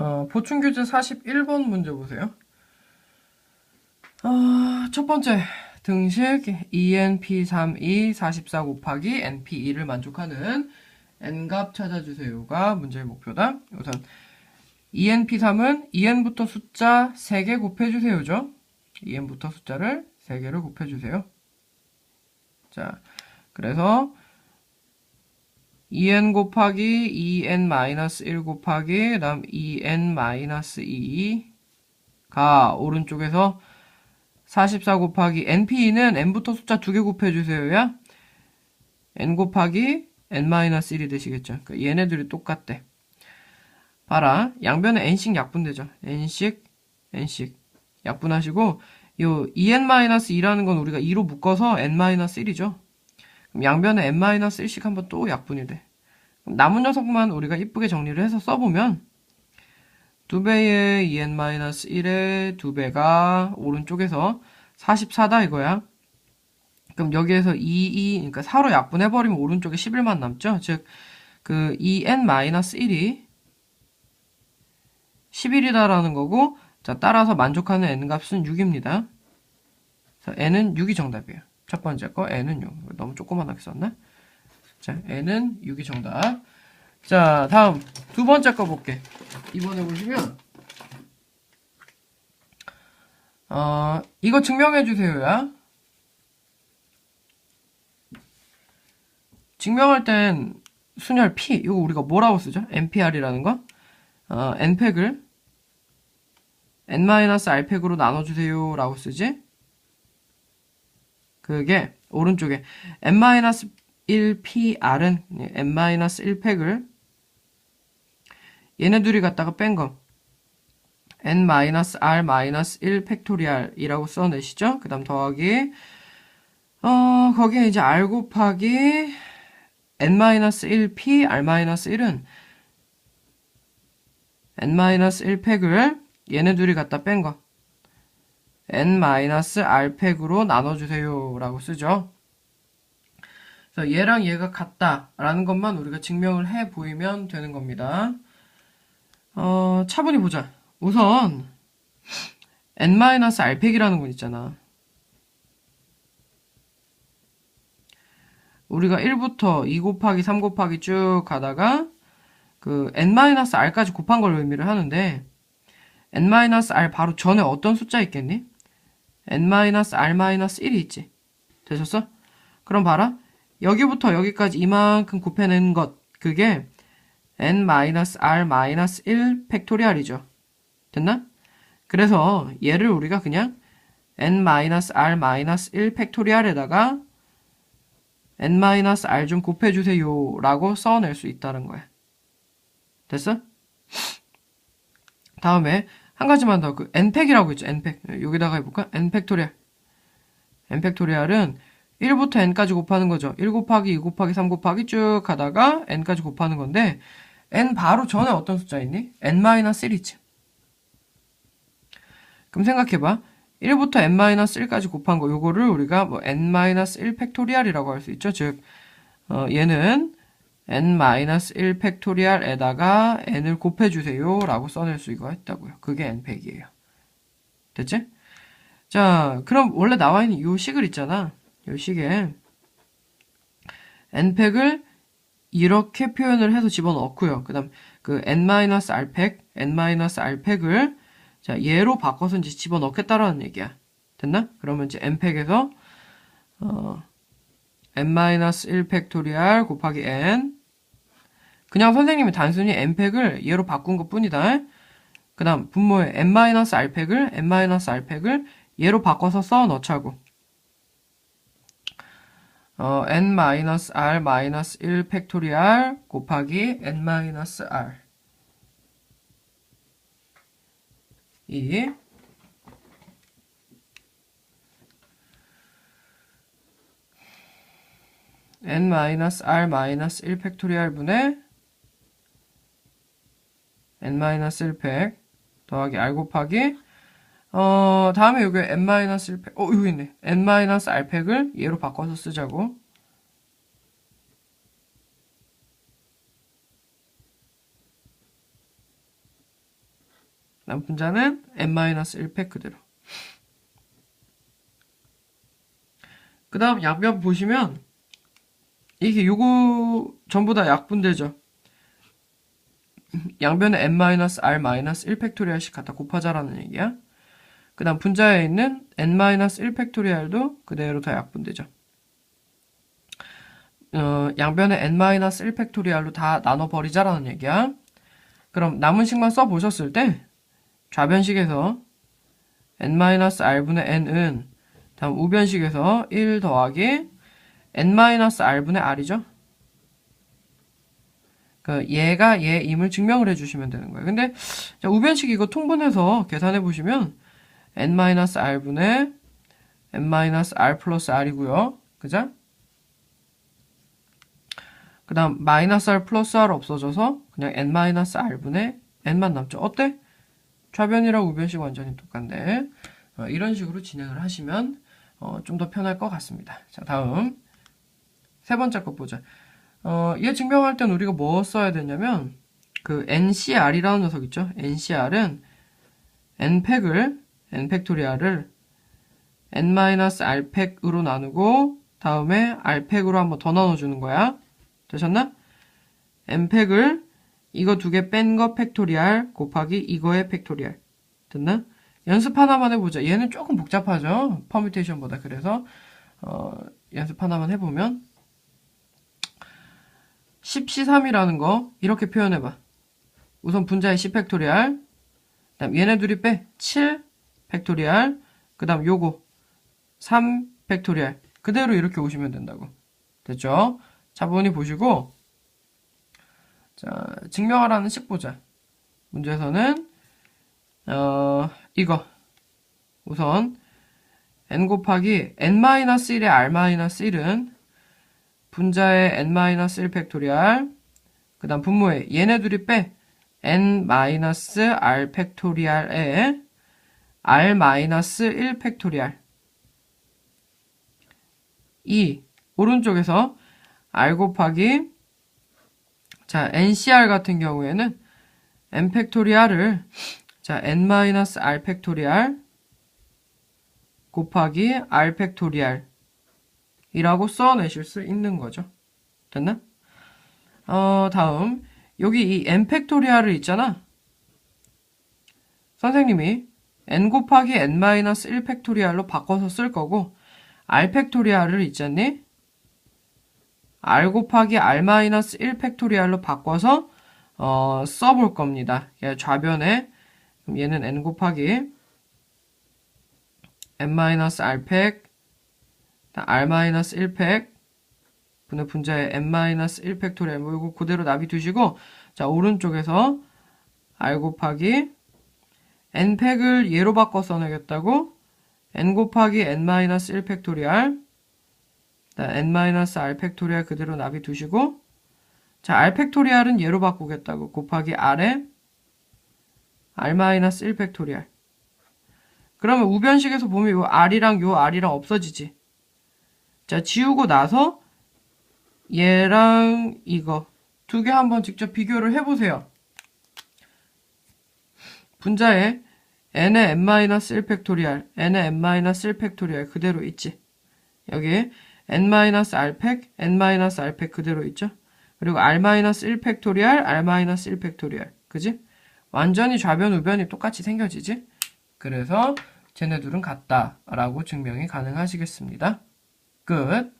어, 보충규제 41번 문제 보세요. 어, 첫 번째, 등식 E ENP32 44 곱하기 NP2를 만족하는 n값 찾아주세요가 문제의 목표다. 우선 ENP3은 EN부터 숫자 3개 곱해주세요죠. EN부터 숫자를 3개를 곱해주세요. 자, 그래서 en 곱하기 en-1 곱하기 그다음 en-2가 오른쪽에서 44 곱하기 np는 n부터 숫자 2개 곱해주세요 야 n 곱하기 n-1이 되시겠죠. 그러니까 얘네들이 똑같대. 봐라. 양변에 n씩 약분되죠. n씩 n씩 약분하시고 요 en-2라는 건 우리가 2로 묶어서 n-1이죠. 양변에 n-1씩 한번 또 약분이 돼. 남은 녀석만 우리가 이쁘게 정리를 해서 써보면 2배의 en-1의 2배가 오른쪽에서 44다 이거야. 그럼 여기에서 2, 2, 그러니까 4로 약분해버리면 오른쪽에 11만 남죠? 즉, 그 en-1이 11이다라는 거고, 자, 따라서 만족하는 n값은 6입니다. 그래서 n은 6이 정답이에요. 첫 번째 거 n은 6. 너무 조그만하게 썼나? 자, n은 6이 정답. 자, 다음 두 번째 거 볼게. 이번에 보시면 어, 이거 증명해 주세요야. 증명할 땐 순열 P 이거 우리가 뭐라고 쓰죠? NPR이라는 거. 어, n팩을 n-r팩으로 나눠 주세요 라고 쓰지 그게 오른쪽에 n-1pr은 n-1팩을 얘네 둘이 갖다가 뺀 거 n-r-1 팩토리알이라고 써내시죠 그 다음 더하기 어 거기에 이제 r 곱하기 n-1p r-1은 n-1 팩을 얘네 둘이 갖다 뺀 거. N-r팩으로 나눠주세요. 라고 쓰죠. 그래서 얘랑 얘가 같다. 라는 것만 우리가 증명을 해 보이면 되는 겁니다. 어, 차분히 보자. 우선, n-r팩이라는 건 있잖아. 우리가 1부터 2 곱하기 3 곱하기 쭉 가다가 그 n-r까지 곱한 걸 의미를 하는데 n-r 바로 전에 어떤 숫자 있겠니? N-r-1이 있지. 되셨어? 그럼 봐라. 여기부터 여기까지 이만큼 곱해낸 것 그게 n-r-1 팩토리알이죠. 됐나? 그래서 얘를 우리가 그냥 n-r-1 팩토리알에다가 n-r 좀 곱해주세요 라고 써낼 수 있다는 거야. 됐어? 다음에 한 가지만 더, 그, n팩이라고 있죠, n팩. 여기다가 해볼까? n팩토리알. n팩토리알은 1부터 n까지 곱하는 거죠. 1 곱하기 2 곱하기 3 곱하기 쭉 가다가 n까지 곱하는 건데, n 바로 전에 어떤 숫자 있니? n-1이지. 그럼 생각해봐. 1부터 n-1까지 곱한 거, 요거를 우리가 뭐 n-1 팩토리알이라고 할 수 있죠. 즉, 어, 얘는 n-1 팩토리알에다가 n을 곱해주세요 라고 써낼 수가 있다고요. 그게 n팩이에요. 됐지? 자, 그럼 원래 나와 있는 이 식을 있잖아. 이 식에 n팩을 이렇게 표현을 해서 집어넣고요. 그 다음 그 n-r팩, n-r팩을 자 얘로 바꿔서 이제 집어넣겠다라는 얘기야. 됐나? 그러면 이제 n팩에서 어, n-1 팩토리알 곱하기 n 그냥 선생님이 단순히 n팩을 얘로 바꾼 것 뿐이다. 그 다음 분모에 n-r팩을 n-r팩을 얘로 바꿔서 써 넣자고. 어, n-r-1 팩토리알 곱하기 n-r 이 n-r-1 팩토리알 분의 n-1팩 더하기 r 곱하기 어 다음에 여기 n-1팩 어 여기 있네 n-r팩을 얘로 바꿔서 쓰자고 그다음 분자는 n-1팩 그대로. 그 다음 양변 보시면 이게 요거 전부 다 약분되죠. 양변에 n-r-1 팩토리알씩 갖다 곱하자라는 얘기야. 그 다음 분자에 있는 n-1 팩토리알도 그대로 다 약분되죠. 어, 양변에 n-1 팩토리알로 다 나눠버리자라는 얘기야. 그럼 남은 식만 써보셨을 때 좌변식에서 n-r분의 n은 다음 우변식에서 1 더하기 n-r분의 r이죠. 그 얘가 얘임을 증명을 해주시면 되는 거예요. 근데 자, 우변식 이거 통분해서 계산해 보시면 n-r분의 n-r 플러스 r이고요. 그죠? 그 다음 마이너스 r 플러스 r 없어져서 그냥 n-r분의 n만 남죠. 어때? 좌변이랑 우변식 완전히 똑같네. 어, 이런 식으로 진행을 하시면 어, 좀 더 편할 것 같습니다. 자, 다음 세 번째 거 보자. 어, 얘 증명할 땐 우리가 뭐 써야 되냐면 그 NCR이라는 녀석 있죠? NCR은 n팩을 n팩토리알을 n-r팩으로 나누고 다음에 r팩으로 한번 더 나눠주는 거야. 되셨나? n팩을 이거 두 개 뺀 거 팩토리알 곱하기 이거의 팩토리알. 됐나? 연습 하나만 해보자. 얘는 조금 복잡하죠? 퍼뮤테이션보다. 그래서 어, 연습 하나만 해보면 10C3이라는 거 이렇게 표현해봐. 우선 분자의 10 팩토리알 그다음 얘네 둘이 빼 7 팩토리알 그다음 요거 3 팩토리알 그대로 이렇게 오시면 된다고. 됐죠? 자본이 보시고 자 증명하라는 식 보자. 문제에서는 어 이거 우선 n 곱하기 n-1의 r-1은 분자의 n-1 팩토리알 그 다음 분모에 얘네 둘이 빼 n-r 팩토리알에 r-1 팩토리알 2. 오른쪽에서 r 곱하기 자 ncr 같은 경우에는 n 팩토리알을 자 n-r 팩토리알 곱하기 r 팩토리알 이라고 써내실 수 있는 거죠. 됐나? 어, 다음 여기 이 n 팩토리알을 있잖아. 선생님이 n 곱하기 n-1 팩토리알로 바꿔서 쓸 거고 r 팩토리알을 있잖니? r 곱하기 r-1 팩토리알로 바꿔서 어, 써볼 겁니다. 좌변에 얘는 n 곱하기 n-r 팩 r-1팩. 분의 분자의 n-1 팩토리얼 뭐 이거 그대로 납이 두시고 자 오른쪽에서 r 곱하기 n팩을 얘로 바꿔 써내겠다고 n 곱하기 n-1 팩토리얼 n-r 팩토리얼 그대로 납이 두시고 자 r 팩토리얼은 얘로 바꾸겠다고 곱하기 r에 r-1 팩토리얼 그러면 우변식에서 보면 요 r이랑 요 r이랑 없어지지 자, 지우고 나서 얘랑 이거 두 개 한번 직접 비교를 해보세요. 분자에 n의 n-1 팩토리알, n의 n-1 팩토리알 그대로 있지. 여기 n-r 팩, n-r 팩 그대로 있죠. 그리고 r-1 팩토리알, r-1 팩토리알. 그지? 완전히 좌변, 우변이 똑같이 생겨지지? 그래서 쟤네 둘은 같다라고 증명이 가능하시겠습니다. 끝.